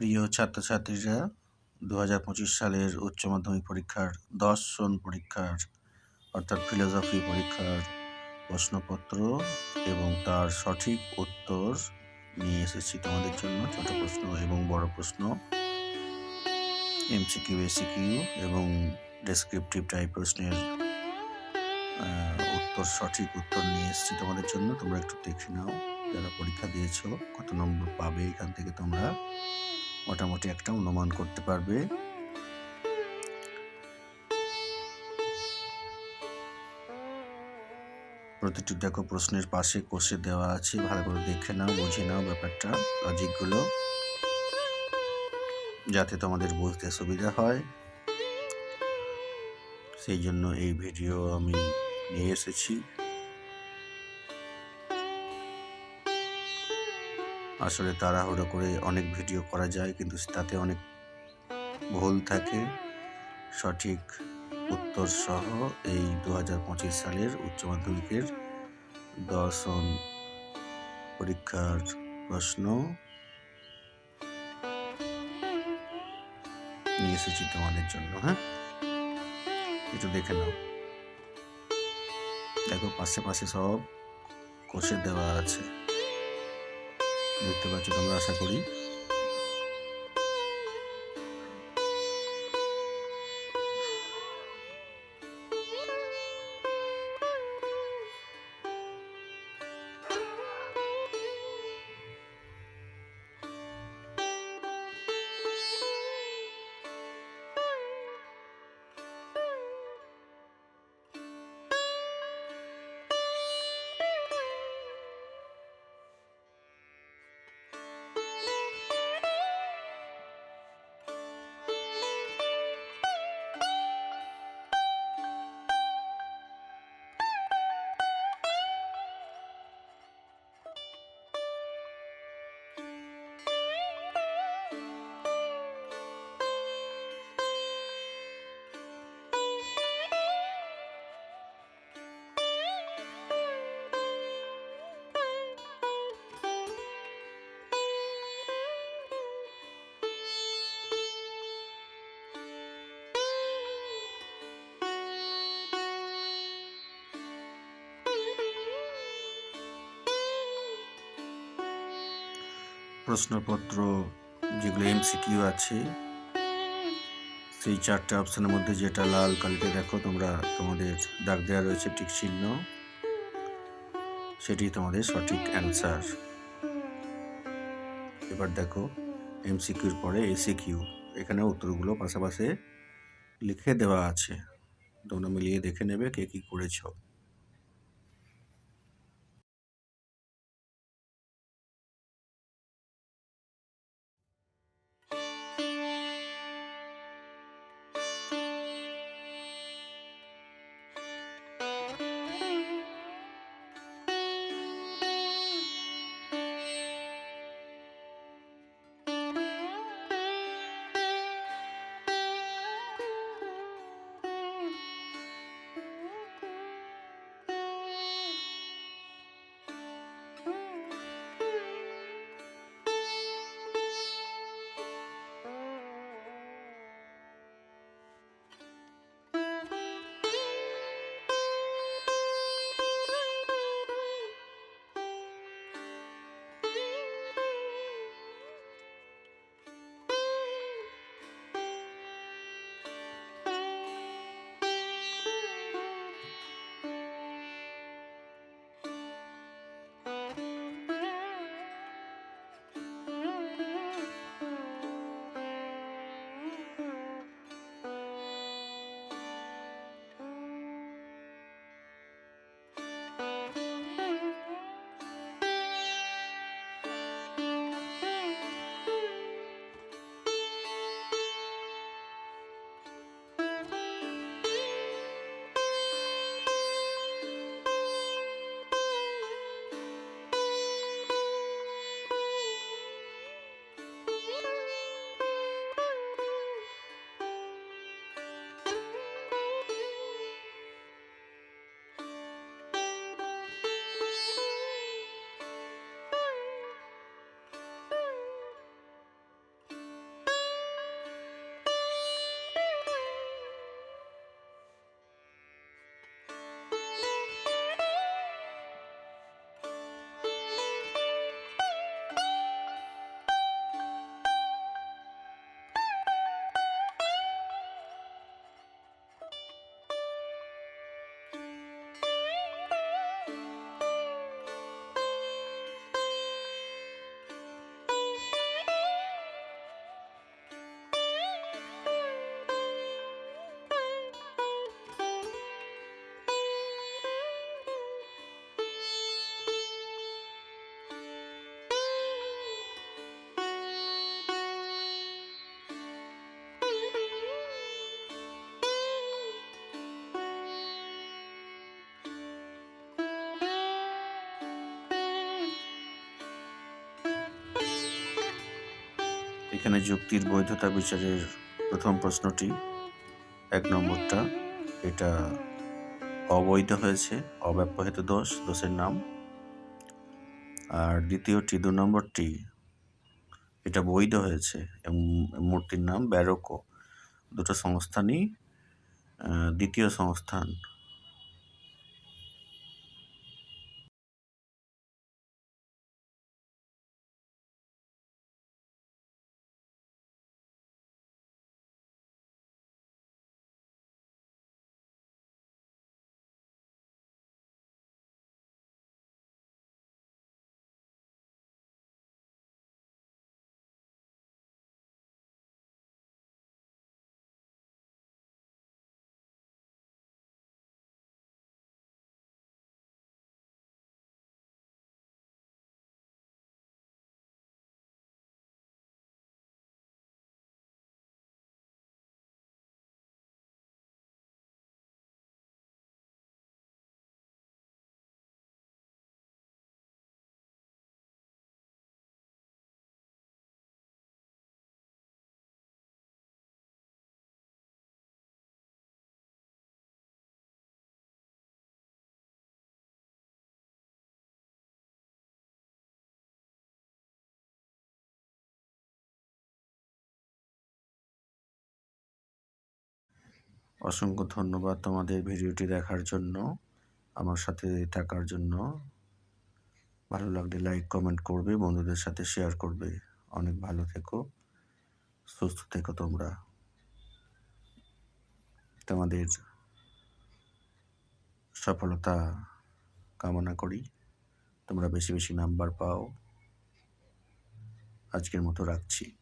প্রিয় ছাত্রছাত্রীরা দু হাজার পঁচিশ সালের উচ্চ মাধ্যমিক পরীক্ষার দর্শন পরীক্ষার, অর্থাৎ ফিলোসফি পরীক্ষার প্রশ্নপত্র এবং তার সঠিক উত্তর নিয়ে এসেছি তোমাদের জন্য। ছোট প্রশ্ন এবং বড় প্রশ্ন। এমসিকিউ এসিকিউ এবং ডেসক্রিপটিভ টাইপ প্রশ্নের উত্তর, সঠিক উত্তর নিয়ে এসেছি তোমাদের জন্য। তোমরা একটু দেখে নাও যারা পরীক্ষা দিয়েছ, কত নম্বর পাবে এখান থেকে তোমরা। মোটামুটি একটা অনুমান করতে পারবে। প্রতিটি দেখো প্রশ্নের পাশে কষে দেওয়া আছে, ভালো করে দেখে নাও, বুঝে নাও ব্যাপারটা লজিকগুলো যাতে তোমাদের বুঝতে সুবিধা হয়। সেই জন্য এই ভিডিও আমি নিয়ে এসেছি। আসলে তাড়াহুড়ো করে অনেক ভিডিও করা যায়, কিন্তু তাতে অনেক ভুল থাকে। সঠিক উত্তর সহ এই দু হাজার পঁচিশ সালের উচ্চ মাধ্যমিকের দর্শন পরীক্ষার প্রশ্ন নিয়ে এসেছি তোমাদের জন্য হ্যাঁ? একটু দেখে নাও। দেখো, পাশে পাশে সব কষে দেওয়া আছে। দেখতে পাচ্ছ তোমরা আশা করি। প্রশ্নপত্র, যেগুলো এমসিকিউ আছে, সেই চারটে অপশনের মধ্যে যেটা লাল কালিতে দেখো তোমরা, তোমাদের দাগ দেওয়া রয়েছে ঠিক চিহ্ন। সেটি তোমাদের সঠিক অ্যান্সার এবার দেখো এমসিকিউর পরে এসিকিউ এখানে উত্তরগুলো পাশাপাশি লিখে দেওয়া আছে। তোমরা মিলিয়ে দেখে নেবে কে কী করেছ। এখানে যুক্তির বৈধতা বিচারের প্রথম প্রশ্নটি, এক নম্বরটা, এটা অবৈধ হয়েছে, অব্যবহিত দোষ, দোষের নাম। আর দ্বিতীয়টি, দু নম্বরটি, এটা বৈধ হয়েছে মূর্তির নাম ব্যারোকো। দুটো সংস্থানই দ্বিতীয় সংস্থান। অসংখ্য ধন্যবাদ তোমাদের ভিডিওটি দেখার জন্য, আমার সাথে থাকার জন্য। ভালো লাগলে লাইক কমেন্ট করবে, বন্ধুদের সাথে শেয়ার করবে। অনেক ভালো থেকো, সুস্থ থেকো তোমরা। তোমাদের সফলতা কামনা করি। তোমরা বেশি বেশি নাম্বার পাও। আজকের মতো রাখছি।